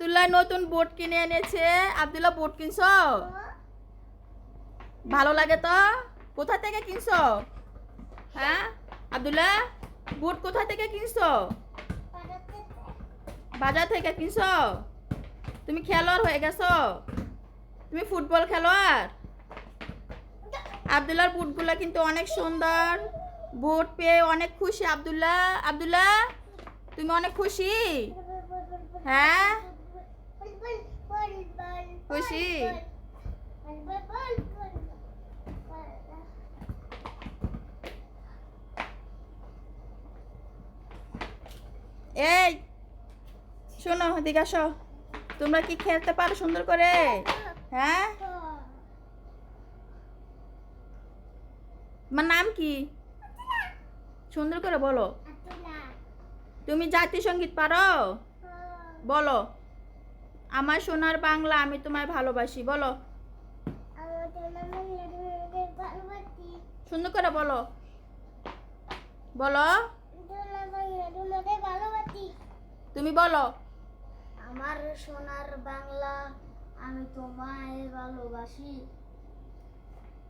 আব্দুল্লাহ নতুন বোট কিনে এনেছে। আব্দুল্লাহ বোট কিনছো? ভালো লাগে তো? কোথা থেকে কিনছো? হ্যাঁ? আব্দুল্লাহ বুট কোথা থেকে কিনছো? বাজার থেকে কিনছো? তুমি খেলোয়াড় হয়ে গেছ? তুমি ফুটবল খেলোয়াড়? আবদুল্লাহর বুটগুলো কিন্তু অনেক সুন্দর। বুট পেয়ে অনেক খুশি আবদুল্লাহ। আবদুল্লাহ, তুমি অনেক খুশি? হ্যাঁ? খুশি? এই শোনো এদিকে আসো। তোমরা কি খেলতে পারো সুন্দর করে? হ্যাঁ? আমার নাম কি? সুন্দর করে বলো। তুমি জাতীয় সংগীত পারো? বলো। আমার সোনার বাংলা আমি তোমায় ভালোবাসি, বলো। সুন্দর করে বলো। বলো। তুমি বলো। আমার সোনার বাংলা আমি তোমায় ভালোবাসি।